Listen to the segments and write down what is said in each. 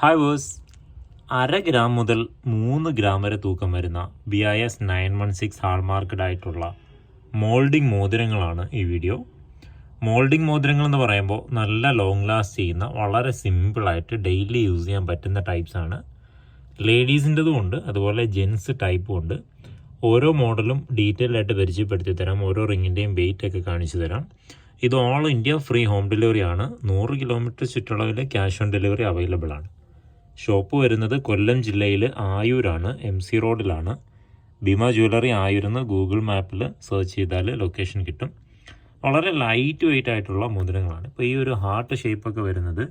Hi verse അര gram മുതൽ മൂന്ന് ഗ്രാം വരെ തൂക്കം വരുന്ന B I S nine one six hallmarked ആയിട്ടുള്ള മോൾഡിംഗ് മോതിരങ്ങളാണ് ഈ വീഡിയോ മോൾഡിംഗ് മോതിരങ്ങൾ എന്ന് പറയുമ്പോൾ നല്ല ലോങ് ലാസ്റ്റ് ചെയ്യുന്ന വളരെ സിമ്പിളായിട്ട് ഡെയിലി യൂസ് ചെയ്യാൻ പറ്റുന്ന ടൈപ്സ് ആണ്. ലേഡീസിന്റെതും ഉണ്ട് അതുപോലെ ജെൻസ് ടൈപ്പും ഉണ്ട്. ഓരോ മോഡലും ഡീറ്റെയിൽ ആയിട്ട് പരിചയപ്പെടുത്തി തരാം. ഓരോ റിങ്ങിന്റെയും വെയിറ്റ് ഒക്കെ കാണിച്ചു തരാം. ഇത് all India free home delivery ആണ്. നൂറ് കിലോമീറ്റർ ചുറ്റളവിൽ ക്യാഷ് ഓൺ ഡെലിവറി അവൈലബിൾ ആണ്. ഷോപ്പ് വരുന്നത് കൊല്ലം ജില്ലയിൽ ആയൂരാണ് എം സി റോഡിലാണ്. ഭീമ ജ്വല്ലറി ആയൂരെന്ന് ഗൂഗിൾ മാപ്പിൽ സെർച്ച് ചെയ്താൽ ലൊക്കേഷൻ കിട്ടും. വളരെ ലൈറ്റ് വെയിറ്റ് ആയിട്ടുള്ള മോതിരങ്ങളാണ് ഇപ്പോൾ ഈ ഒരു ഹാർട്ട് ഷേപ്പൊക്കെ വരുന്നത്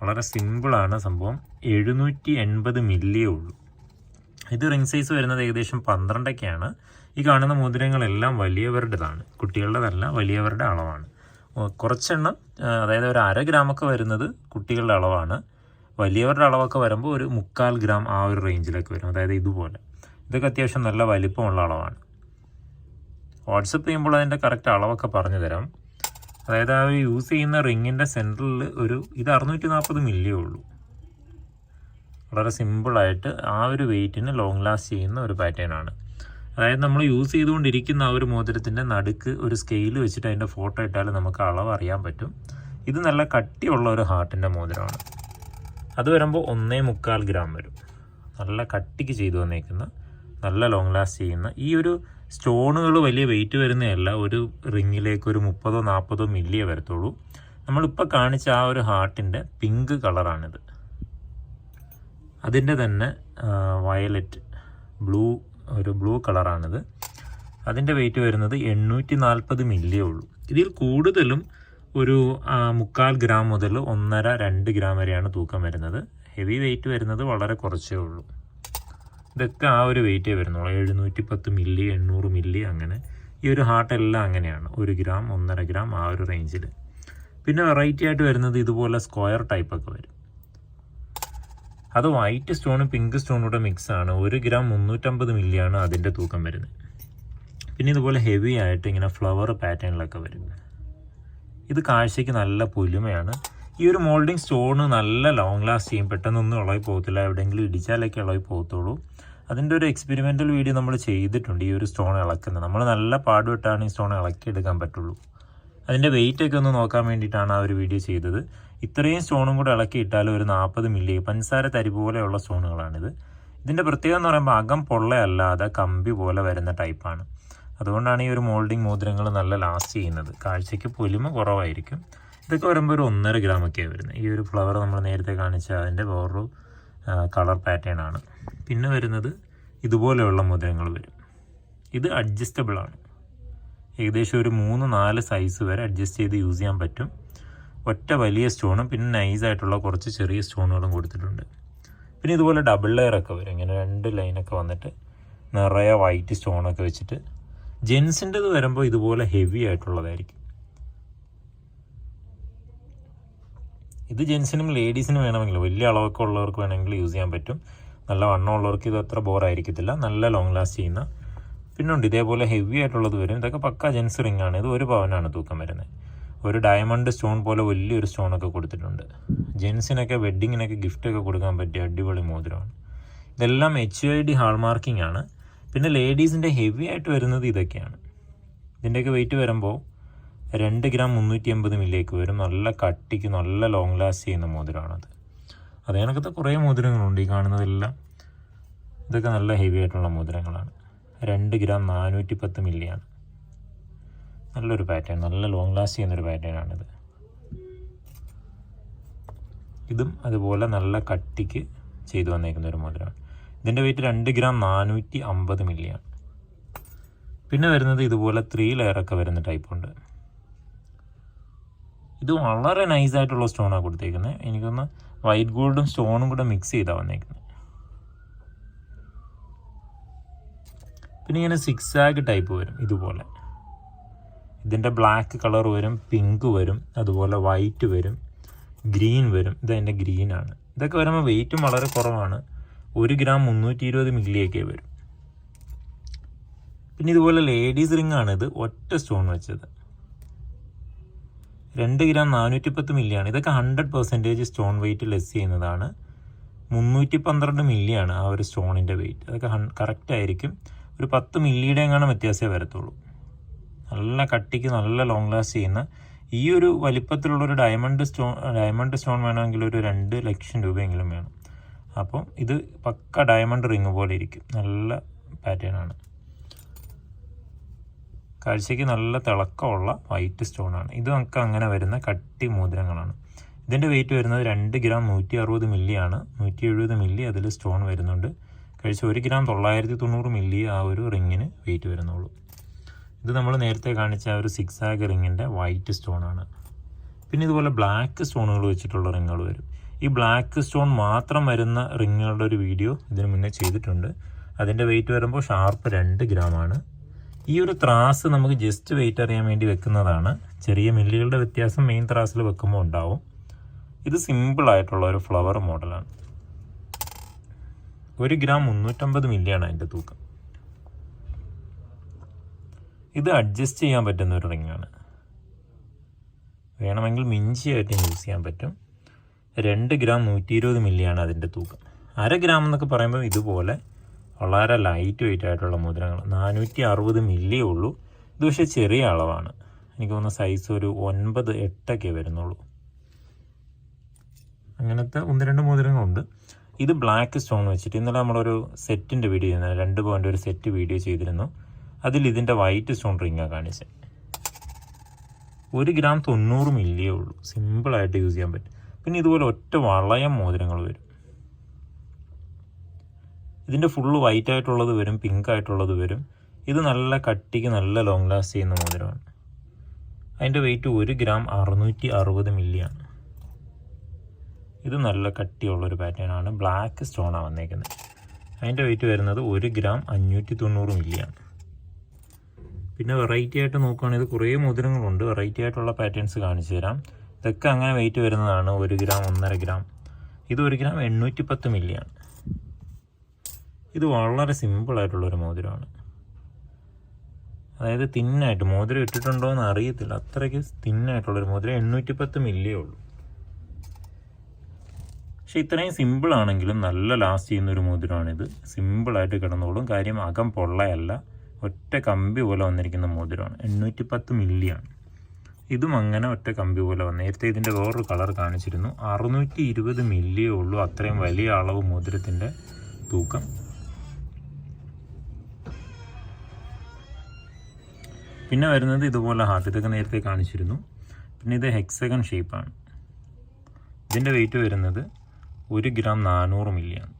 വളരെ സിമ്പിളാണ് സംഭവം. എഴുന്നൂറ്റി എൺപത് മില്ലിയേ ഉള്ളൂ. ഇത് റിംഗ് സൈസ് വരുന്നത് ഏകദേശം പന്ത്രണ്ടൊക്കെയാണ്. ഈ കാണുന്ന മോതിരങ്ങളെല്ലാം വലിയവരുടേതാണ്. കുട്ടികളുടേതല്ല വലിയവരുടെ അളവാണ്. കുറച്ചെണ്ണം അതായത് ഒരു അര ഗ്രാമൊക്കെ വരുന്നത് കുട്ടികളുടെ അളവാണ്. വലിയവരുടെ അളവൊക്കെ വരുമ്പോൾ ഒരു മുക്കാൽ ഗ്രാം ആ ഒരു റേഞ്ചിലൊക്കെ വരും. അതായത് ഇതുപോലെ. ഇതൊക്കെ അത്യാവശ്യം നല്ല വലിപ്പമുള്ള അളവാണ്. വാട്സപ്പ് ചെയ്യുമ്പോൾ അതിന്റെ കറക്റ്റ് അളവൊക്കെ പറഞ്ഞു തരാം. അതായത് ആ യൂസ് ചെയ്യുന്ന റിങ്ങിന്റെ സെന്ററിൽ ഒരു ഇത് അറുന്നൂറ്റി നാൽപ്പത് മില്ലിയേ ഉള്ളൂ. വളരെ സിമ്പിളായിട്ട് ആ ഒരു വെയിറ്റിന് ലോങ് ലാസ്റ്റ് ചെയ്യുന്ന ഒരു പാറ്റേൺ ആണ്. അതായത് നമ്മൾ യൂസ് ചെയ്തുകൊണ്ടിരിക്കുന്ന ആ ഒരു മോതിരത്തിന്റെ നടുക്ക് ഒരു സ്കെയിൽ വെച്ചിട്ട് അതിന്റെ ഫോട്ടോ ഇട്ടാൽ നമുക്ക് അളവ് അറിയാൻ പറ്റും. ഇത് നല്ല കട്ടിയുള്ള ഒരു ഹാർട്ടിന്റെ മോതിരമാണ്. അത് വരുമ്പോൾ ഒന്നേ മുക്കാൽ ഗ്രാം വരും. നല്ല കട്ടിക്ക് ചെയ്തു വന്നേക്കുന്ന നല്ല ലോങ് ലാസ്റ്റ് ചെയ്യുന്ന ഈ ഒരു സ്റ്റോണുകൾ വലിയ വെയിറ്റ് വരുന്നതല്ല ഒരു റിങ്ങിലേക്ക് ഒരു മുപ്പതോ നാൽപ്പതോ മില്ലിയേ വരത്തുള്ളൂ. നമ്മളിപ്പോൾ കാണിച്ച ആ ഒരു ഹാർട്ടിന്റെ പിങ്ക് കളറാണിത് അതിന്റെ തന്നെ വയലറ്റ് ബ്ലൂ ഒരു ബ്ലൂ കളറാണിത് അതിന്റെ വെയിറ്റ് വരുന്നത് എണ്ണൂറ്റി നാൽപ്പത് മില്ലിയേ ഉള്ളൂ. ഇതിൽ കൂടുതലും ഒരു മുക്കാൽ ഗ്രാം മുതൽ ഒന്നര രണ്ട് ഗ്രാം വരെയാണ് തൂക്കം വരുന്നത്. ഹെവി വെയിറ്റ് വരുന്നത് വളരെ കുറച്ചേ ഉള്ളൂ. ഇതൊക്കെ ആ ഒരു വെയിറ്റേ വരുന്നുള്ളൂ. എഴുന്നൂറ്റി പത്ത് മില്ലി എണ്ണൂറ് മില്ലി അങ്ങനെ. ഈ ഒരു ഹാർട്ട് എല്ലാം അങ്ങനെയാണ്. ഒരു ഗ്രാം ഒന്നര ഗ്രാം ആ ഒരു റേഞ്ചിൽ പിന്നെ വെറൈറ്റി ആയിട്ട് വരുന്നത് ഇതുപോലെ സ്ക്വയർ ടൈപ്പൊക്കെ വരും. അത് വൈറ്റ് സ്റ്റോണും പിങ്ക് സ്റ്റോണും കൂടെ മിക്സ് ആണ്. ഒരു ഗ്രാം മുന്നൂറ്റമ്പത് മില്ലിയാണ് അതിന്റെ തൂക്കം വരുന്നത്. പിന്നെ ഇതുപോലെ ഹെവി ആയിട്ട് ഇങ്ങനെ ഫ്ലവർ പാറ്റേണിലൊക്കെ വരും ഇത് കാഴ്ചയ്ക്ക് നല്ല പൊലിമയാണ്. ഈ ഒരു മോൾഡിങ് സ്റ്റോണ് നല്ല ലോങ് ലാസ്റ്റ് ചെയ്യും. പെട്ടെന്നൊന്നും ഇളകി പോകത്തില്ല. എവിടെയെങ്കിലും ഇടിച്ചാലൊക്കെ ഇളകി പോകത്തുള്ളൂ. അതിന്റെ ഒരു എക്സ്പെരിമെന്റൽ വീഡിയോ നമ്മൾ ചെയ്തിട്ടുണ്ട് ഈ ഒരു സ്റ്റോൺ ഇളക്കുന്നത്. നമ്മൾ നല്ല പാടുപെട്ടാണ് ഈ സ്റ്റോൺ ഇളക്കിയെടുക്കാൻ പറ്റുള്ളൂ. അതിന്റെ വെയിറ്റ് ഒക്കെ ഒന്ന് നോക്കാൻ വേണ്ടിയിട്ടാണ് ആ ഒരു വീഡിയോ ചെയ്തത്. ഇത്രയും സ്റ്റോണും കൂടെ ഇളക്കിയിട്ടാൽ ഒരു നാൽപ്പത് മില്ലി പഞ്ചസാര തരി പോലെയുള്ള സ്റ്റോണുകളാണിത് ഇതിന്റെ പ്രത്യേകത എന്ന് പറയുമ്പോൾ അകം പൊള്ളയല്ലാതെ കമ്പി പോലെ വരുന്ന ടൈപ്പാണ് അതുകൊണ്ടാണ് ഈ ഒരു മോൾഡിങ് മോതിരങ്ങൾ നല്ല ലാസ്റ്റ് ചെയ്യുന്നത്. കാഴ്ചയ്ക്ക് പൊലിമ കുറവായിരിക്കും. ഇതൊക്കെ വരുമ്പോൾ ഒരു ഒന്നര ഗ്രാം ഒക്കെയാണ് വരുന്നത് ഈ ഒരു ഫ്ലവർ നമ്മൾ നേരത്തെ കാണിച്ച അതിന്റെ വേറൊരു കളർ പാറ്റേൺ ആണ്. പിന്നെ വരുന്നത് ഇതുപോലെയുള്ള മോതിരങ്ങൾ വരും. ഇത് അഡ്ജസ്റ്റബിൾ ആണ്. ഏകദേശം ഒരു മൂന്ന് നാല് സൈസ് വരെ അഡ്ജസ്റ്റ് ചെയ്ത് യൂസ് ചെയ്യാൻ പറ്റും. ഒറ്റ വലിയ സ്റ്റോണും പിന്നെ നൈസായിട്ടുള്ള കുറച്ച് ചെറിയ സ്റ്റോണുകളും കൊടുത്തിട്ടുണ്ട്. പിന്നെ ഇതുപോലെ ഡബിൾ ലെയർ ഒക്കെ വരും. ഇങ്ങനെ രണ്ട് ലൈനൊക്കെ വന്നിട്ട് നിറയെ വൈറ്റ് സ്റ്റോണൊക്കെ വെച്ചിട്ട് ജെൻസിന്റെത് വരുമ്പോൾ ഇതുപോലെ ഹെവി ആയിട്ടുള്ളതായിരിക്കും. ഇത് ജെൻസിനും ലേഡീസിനും വേണമെങ്കിൽ വലിയ അളവൊക്കെ ഉള്ളവർക്ക് വേണമെങ്കിൽ യൂസ് ചെയ്യാൻ പറ്റും. നല്ല വണ്ണമുള്ളവർക്ക് ഇത് അത്ര ബോറായിരിക്കത്തില്ല നല്ല ലോങ് ലാസ്റ്റ് ചെയ്യുന്ന. പിന്നെ ഉണ്ട് ഇതേപോലെ ഹെവി ആയിട്ടുള്ളത് വരും. ഇതൊക്കെ പക്ക ജെൻസ് റിംഗ് ആണ്. ഇത് ഒരു പവനാണ് തൂക്കം വരുന്നത്. ഒരു ഡയമണ്ട് സ്റ്റോൺ പോലെ വലിയൊരു സ്റ്റോണൊക്കെ കൊടുത്തിട്ടുണ്ട്. ജെൻസിനൊക്കെ വെഡ്ഡിങ്ങിനൊക്കെ ഗിഫ്റ്റൊക്കെ കൊടുക്കാൻ പറ്റിയ അടിപൊളി മോതിരമാണ്. ഇതെല്ലാം എച്ച് ഐ ഡി ഹാൾമാർക്കിംഗ് ആണ്. പിന്നെ ലേഡീസിന്റെ ഹെവി ആയിട്ട് വരുന്നത് ഇതൊക്കെയാണ്. ഇതിന്റെയൊക്കെ വെയിറ്റ് വരുമ്പോൾ രണ്ട് ഗ്രാം മുന്നൂറ്റി എൺപത് മില്ലിയൊക്കെ വരും. നല്ല കട്ടിക്ക് നല്ല ലോങ് ലാസ്റ്റ് ചെയ്യുന്ന മോതിരമാണത്. അതേ കണക്കത്തെ കുറേ മോതിരങ്ങളുണ്ട് ഈ കാണുന്നതെല്ലാം. ഇതൊക്കെ നല്ല ഹെവി ആയിട്ടുള്ള മോതിരങ്ങളാണ്. രണ്ട് ഗ്രാം നാനൂറ്റി പത്ത് മില്ലിയാണ്. നല്ലൊരു പാറ്റേൺ നല്ല ലോങ് ലാസ്റ്റ് ചെയ്യുന്നൊരു പാറ്റേൺ ആണിത്. ഇതും അതുപോലെ നല്ല കട്ടിക്ക് ചെയ്തു വന്നേക്കുന്ന ഒരു മോതിരമാണ്. ഇതിന്റെ വെയിറ്റ് രണ്ട് ഗ്രാം നാനൂറ്റി അമ്പത് മില്ലിയാണ് പിന്നെ വരുന്നത് ഇതുപോലെ ത്രീ ലെയറൊക്കെ വരുന്ന ടൈപ്പ് ഉണ്ട്. ഇത് വളരെ നൈസായിട്ടുള്ള സ്റ്റോണാണ് കൊടുത്തേക്കുന്നത് എനിക്കൊന്ന് വൈറ്റ് ഗോൾഡും സ്റ്റോണും കൂടെ മിക്സ് ചെയ്താണ് വന്നേക്കുന്നത് പിന്നെ ഇങ്ങനെ സിക്സ് ആഗ് ടൈപ്പ് വരും ഇതുപോലെ. ഇതിന്റെ ബ്ലാക്ക് കളർ വരും പിങ്ക് വരും അതുപോലെ വൈറ്റ് വരും ഗ്രീൻ വരും. ഇതെന്റെ ഗ്രീനാണ് ഇതൊക്കെ വരുമ്പോൾ വെയിറ്റും വളരെ കുറവാണ്. ഒരു ഗ്രാം മുന്നൂറ്റി ഇരുപത് മില്ലിയൊക്കെ വരും. പിന്നെ ഇതുപോലെ ലേഡീസ് റിംഗ് ആണ് ഇത് ഒറ്റ സ്റ്റോൺ വെച്ചത്. രണ്ട് ഗ്രാം നാനൂറ്റി പത്ത് മില്ലിയാണ്. ഇതൊക്കെ hundred percentage stone weight less ചെയ്യുന്നതാണ്. മുന്നൂറ്റി പന്ത്രണ്ട് മില്ലിയാണ് ആ ഒരു സ്റ്റോണിന്റെ വെയിറ്റ് അതൊക്കെ ഹൺ കറക്റ്റ് ആയിരിക്കും. ഒരു പത്ത് മില്ലിയുടെ എങ്ങാനും വ്യത്യാസമേ വരത്തുള്ളൂ. നല്ല കട്ടിക്ക് നല്ല ലോങ് ലാസ്റ്റ് ചെയ്യുന്ന ഈ ഒരു വലിപ്പത്തിലുള്ള ഒരു ഡയമണ്ട് സ്റ്റോൺ ഡയമണ്ട് സ്റ്റോൺ വേണമെങ്കിൽ ഒരു രണ്ട് ലക്ഷം രൂപയെങ്കിലും വേണം. അപ്പം ഇത് പക്ക ഡയമണ്ട് റിങ് പോലെ ഇരിക്കും. നല്ല പാറ്റേൺ ആണ്. കാഴ്ചയ്ക്ക് നല്ല തിളക്കമുള്ള വൈറ്റ് സ്റ്റോൺ ആണ്. ഇത് നമുക്ക് അങ്ങനെ വരുന്ന കട്ടി മോതിരങ്ങളാണ്. ഇതിന്റെ വെയിറ്റ് വരുന്നത് രണ്ട് ഗ്രാം നൂറ്റി അറുപത് മില്ലി ആണ്. നൂറ്റി എഴുപത് മില്ലി അതിൽ സ്റ്റോൺ വരുന്നുണ്ട്. കഴിച്ച് ഒരു ഗ്രാം തൊള്ളായിരത്തി തൊണ്ണൂറ് മില്ലി ആ ഒരു റിങ്ങിന് വെയിറ്റ് വരുന്നുള്ളൂ. ഇത് നമ്മൾ നേരത്തെ കാണിച്ച ആ ഒരു സിക്സ് ആഗ് റിങ്ങിന്റെ വൈറ്റ് സ്റ്റോൺ ആണ്. പിന്നെ ഇതുപോലെ ബ്ലാക്ക് സ്റ്റോണുകൾ വെച്ചിട്ടുള്ള റിങ്ങുകൾ വരും. ഈ ബ്ലാക്ക് സ്റ്റോൺ മാത്രം വരുന്ന റിങ്ങുകളുടെ ഒരു വീഡിയോ ഇതിന് മുന്നേ ചെയ്തിട്ടുണ്ട്. അതിന്റെ വെയിറ്റ് വരുമ്പോൾ ഷാർപ്പ് രണ്ട് ഗ്രാമാണ് ഈ ഒരു ത്രാസ് നമുക്ക് ജസ്റ്റ് വെയിറ്റ് അറിയാൻ വേണ്ടി വെക്കുന്നതാണ്. ചെറിയ മില്ലുകളുടെ വ്യത്യാസം മെയിൻ ത്രാസിൽ വെക്കുമ്പോൾ ഉണ്ടാവും. ഇത് സിമ്പിൾ ആയിട്ടുള്ള ഒരു ഫ്ലവർ മോഡലാണ് ഒരു ഗ്രാം മുന്നൂറ്റമ്പത് മില്ലിയാണ് അതിന്റെ തൂക്കം. ഇത് അഡ്ജസ്റ്റ് ചെയ്യാൻ പറ്റുന്ന ഒരു റിങ്ങാണ്. വേണമെങ്കിൽ മിഞ്ചിയായിട്ടും യൂസ് ചെയ്യാൻ പറ്റും. രണ്ട് ഗ്രാം നൂറ്റി ഇരുപത് മില്ലിയാണ് അതിന്റെ തൂക്കം. അര ഗ്രാം എന്നൊക്കെ പറയുമ്പോൾ ഇതുപോലെ വളരെ ലൈറ്റ് വെയിറ്റ് ആയിട്ടുള്ള മോതിരങ്ങൾ നാനൂറ്റി അറുപത് മില്ലിയേ ഉള്ളൂ. ഇത് പക്ഷേ ചെറിയ അളവാണ്. എനിക്ക് തോന്നുന്ന സൈസ് ഒരു ഒൻപത് എട്ടൊക്കെ വരുന്നുള്ളൂ. അങ്ങനത്തെ ഒന്ന് രണ്ട് മോതിരങ്ങളുണ്ട് ഇത് ബ്ലാക്ക് സ്റ്റോൺ വെച്ചിട്ട് ഇന്നലെ നമ്മളൊരു സെറ്റിന്റെ വീഡിയോ ചെയ്യുന്നത് രണ്ട് പോയിന്റ് ഒരു സെറ്റ് വീഡിയോ ചെയ്തിരുന്നു. അതിൽ ഇതിന്റെ വൈറ്റ് സ്റ്റോൺ റിങ്ങാണ് കാണിച്ചത് ഒരു ഗ്രാം തൊണ്ണൂറ് മില്ലിയേ ഉള്ളൂ. സിമ്പിളായിട്ട് യൂസ് ചെയ്യാൻ പറ്റും. പിന്നെ ഇതുപോലെ ഒറ്റ വളയം മോതിരങ്ങൾ വരും. ഇതിന്റെ ഫുള്ള് വൈറ്റ് ആയിട്ടുള്ളത് വരും പിങ്ക് ആയിട്ടുള്ളത് വരും. ഇത് നല്ല കട്ടിക്ക് നല്ല ലോങ് ലാസ്റ്റ് ചെയ്യുന്ന മോതിരമാണ്. അതിന്റെ വെയിറ്റ് ഒരു ഗ്രാം അറുന്നൂറ്റി അറുപത് മില്ലിയാണ് ഇത് നല്ല കട്ടിയുള്ളൊരു പാറ്റേൺ ആണ്. ബ്ലാക്ക് സ്റ്റോണാണ് വന്നേക്കുന്നത്. അതിന്റെ വെയിറ്റ് വരുന്നത് ഒരു ഗ്രാം അഞ്ഞൂറ്റി തൊണ്ണൂറ് മില്ലിയാണ് പിന്നെ വെറൈറ്റി ആയിട്ട് നോക്കുകയാണെങ്കിൽ കുറേ മോതിരങ്ങളുണ്ട്. വെറൈറ്റി ആയിട്ടുള്ള പാറ്റേൺസ് കാണിച്ചു തരാം. ഇതൊക്കെ അങ്ങനെ വെയിറ്റ് വരുന്നതാണ് ഒരു ഗ്രാം ഒന്നര ഗ്രാം. ഇത് ഒരു ഗ്രാം എണ്ണൂറ്റി പത്ത് മില്ലിയാണ്. ഇത് വളരെ സിമ്പിളായിട്ടുള്ളൊരു മോതിരമാണ്. അതായത് തിന്നായിട്ട് മോതിരം ഇട്ടിട്ടുണ്ടോ എന്ന് അറിയത്തില്ല. അത്രയ്ക്ക് തിന്നായിട്ടുള്ളൊരു മോതിരം എണ്ണൂറ്റി പത്ത് മില്ലിയേ ഉള്ളൂ. പക്ഷെ ഇത്രയും സിമ്പിൾ ആണെങ്കിലും നല്ല ലാസ്റ്റ് ചെയ്യുന്ന ഒരു മോതിരമാണിത്. സിമ്പിളായിട്ട് കിടന്നോളും. കാര്യം അകം പൊള്ളയല്ല. ഒറ്റ കമ്പി പോലെ വന്നിരിക്കുന്ന മോതിരമാണ്. എണ്ണൂറ്റി പത്ത് മില്ലിയാണ്. ഇതും അങ്ങനെ ഒറ്റ കമ്പി പോലെ വന്നു. നേരത്തെ ഇതിന്റെ വേറൊരു കളർ കാണിച്ചിരുന്നു. അറുന്നൂറ്റി ഇരുപത് മില്ലിയേ ഉള്ളൂ. അത്രയും വലിയ അളവ് മോതിരത്തിന്റെ തൂക്കം. പിന്നെ വരുന്നത് ഇതുപോലെ ഹാർട്ട് ഇതൊക്കെ നേരത്തെ കാണിച്ചിരുന്നു. പിന്നെ ഇത് ഹെക്സഗൺ ഷേപ്പാണ്. ഇതിന്റെ വെയിറ്റ് വരുന്നത് ഒരു ഗ്രാം നാനൂറ് മില്ലിയാണ്.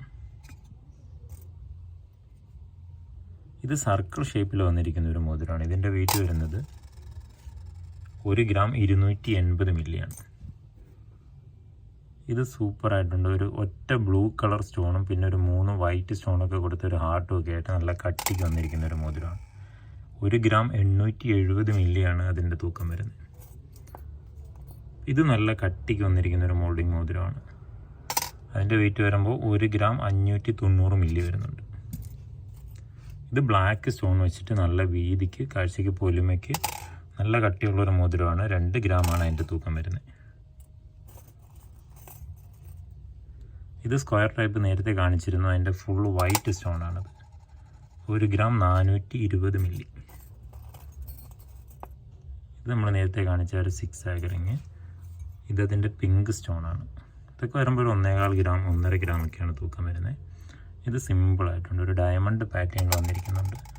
ഇത് സർക്കിൾ ഷേപ്പിൽ വന്നിരിക്കുന്ന ഒരു മോതിരമാണ്. ഇതിന്റെ വെയിറ്റ് വരുന്നത് ഒരു ഗ്രാം ഇരുന്നൂറ്റി എൺപത് മില്ലിയാണ്. ഇത് സൂപ്പർ ആയിട്ടുണ്ട്. ഒരു ഒറ്റ ബ്ലൂ കളർ സ്റ്റോണും പിന്നെ ഒരു മൂന്ന് വൈറ്റ് സ്റ്റോണൊക്കെ കൊടുത്ത ഒരു ഹാർട്ടും ഒക്കെ ആയിട്ട് നല്ല കട്ടിക്ക് വന്നിരിക്കുന്ന ഒരു മോതിരമാണ്. ഒരു ഗ്രാം എണ്ണൂറ്റി എഴുപത് മില്ലിയാണ് അതിന്റെ തൂക്കം വരുന്നത്. ഇത് നല്ല കട്ടിക്ക് വന്നിരിക്കുന്ന ഒരു മോൾഡിംഗ് മോതിരമാണ്. അതിന്റെ വെയിറ്റ് വരുമ്പോൾ ഒരു ഗ്രാം അഞ്ഞൂറ്റി തൊണ്ണൂറ് മില്ലി വരുന്നുണ്ട്. ഇത് ബ്ലാക്ക് സ്റ്റോൺ വെച്ചിട്ട് നല്ല വീതിക്ക് കാഴ്ചയ്ക്ക് പൊലിമയ്ക്ക് നല്ല കട്ടിയുള്ളൊരു മോതിരമാണ്. രണ്ട് ഗ്രാമാണ് അതിന്റെ തൂക്കം വരുന്നത്. ഇത് സ്ക്വയർ ടൈപ്പ് നേരത്തെ കാണിച്ചിരുന്നു. അതിന്റെ ഫുൾ വൈറ്റ് സ്റ്റോണാണത് ഒരു ഗ്രാം നാനൂറ്റി ഇരുപത് മില്ലി. ഇത് നമ്മൾ നേരത്തെ കാണിച്ച ഒരു സിക്സ് ആഗറിങ് ഇതതിന്റെ പിങ്ക് സ്റ്റോണാണ് ഇതൊക്കെ വരുമ്പോൾ ഒരു ഒന്നേകാൽ ഗ്രാം ഒന്നര ഗ്രാം ഒക്കെയാണ് തൂക്കം വരുന്നത്. ഇത് സിമ്പിളായിട്ടുണ്ട്. ഒരു ഡയമണ്ട് പാറ്റേൺ വന്നിരിക്കുന്നുണ്ട്.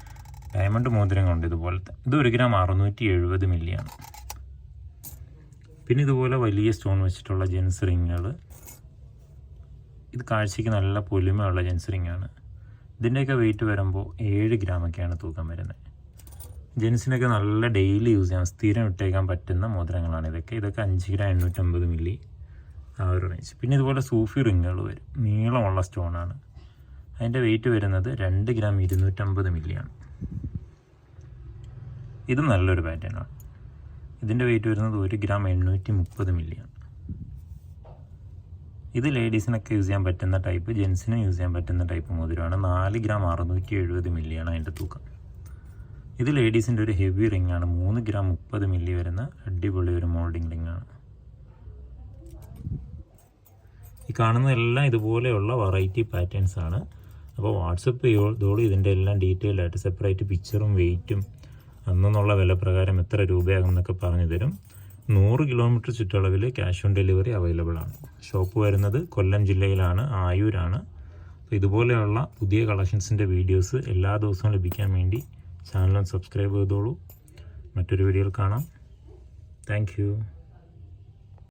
ഡയമണ്ട് മോതിരങ്ങളുണ്ട് ഇതുപോലത്തെ. ഇത് ഒരു ഗ്രാം അറുന്നൂറ്റി എഴുപത് മില്ലിയാണ്. പിന്നെ ഇതുപോലെ വലിയ സ്റ്റോൺ വെച്ചിട്ടുള്ള ജെൻസ് റിങ്ങുകൾ ഇത് കാഴ്ചയ്ക്ക് നല്ല പൊലിമയുള്ള ജെൻസ് റിങ്ങാണ്. ഇതിന്റെയൊക്കെ വെയിറ്റ് വരുമ്പോൾ ഏഴ് ഗ്രാമൊക്കെയാണ് തൂക്കം വരുന്നത്. ജെൻസിനൊക്കെ നല്ല ഡെയിലി യൂസ് ചെയ്യാം. സ്ഥിരം ഇട്ടേക്കാൻ പറ്റുന്ന മോതിരങ്ങളാണ് ഇതൊക്കെ. ഇതൊക്കെ അഞ്ച് ഗ്രാം എണ്ണൂറ്റമ്പത് മില്ലി ആ ഒരു റേഞ്ച് പിന്നെ ഇതുപോലെ സൂഫി റിങ്ങുകൾ വരും. നീളമുള്ള സ്റ്റോണാണ്. അതിന്റെ വെയിറ്റ് വരുന്നത് രണ്ട് ഗ്രാം ഇരുന്നൂറ്റമ്പത് മില്ലിയാണ്. ഇത് നല്ലൊരു പാറ്റേണാണ് ഇതിന്റെ വെയിറ്റ് വരുന്നത് ഒരു ഗ്രാം എണ്ണൂറ്റി മുപ്പത് മില്ലിയാണ് ഇത് ലേഡീസിനൊക്കെ യൂസ് ചെയ്യാൻ പറ്റുന്ന ടൈപ്പ് ജെൻസിനും യൂസ് ചെയ്യാൻ പറ്റുന്ന ടൈപ്പ് മോതിരമാണ്. നാല് ഗ്രാം അറുന്നൂറ്റി എഴുപത് മില്ലിയാണ് അതിന്റെ തൂക്കം. ഇത് ലേഡീസിന്റെ ഒരു ഹെവി റിംഗ് ആണ്. മൂന്ന് ഗ്രാം മുപ്പത് മില്ലി വരുന്ന അടിപൊളി ഒരു മോൾഡിംഗ് റിംഗ് ആണ്. ഈ കാണുന്നതെല്ലാം ഇതുപോലെയുള്ള വെറൈറ്റി പാറ്റേൺസ് ആണ്. അപ്പോൾ വാട്സപ്പ് ചെയ്തോളൂ ഇതിന്റെ എല്ലാം ഡീറ്റെയിൽ ആയിട്ട് സെപ്പറേറ്റ് പിക്ചറും വെയിറ്റും അന്നെന്നുള്ള വില പ്രകാരം എത്ര രൂപയാകും എന്നൊക്കെ പറഞ്ഞു തരും. നൂറ് കിലോമീറ്റർ ചുറ്റളവിൽ ക്യാഷ് ഓൺ ഡെലിവറി അവൈലബിൾ ആണ്. ഷോപ്പ് വരുന്നത് കൊല്ലം ജില്ലയിലാണ് ആയൂരാണ്. അപ്പോൾ ഇതുപോലെയുള്ള പുതിയ കളക്ഷൻസിന്റെ വീഡിയോസ് എല്ലാ ദിവസവും ലഭിക്കാൻ വേണ്ടി ചാനൽ സബ്സ്ക്രൈബ് ചെയ്തോളൂ. മറ്റൊരു വീഡിയോയിൽ കാണാം. താങ്ക്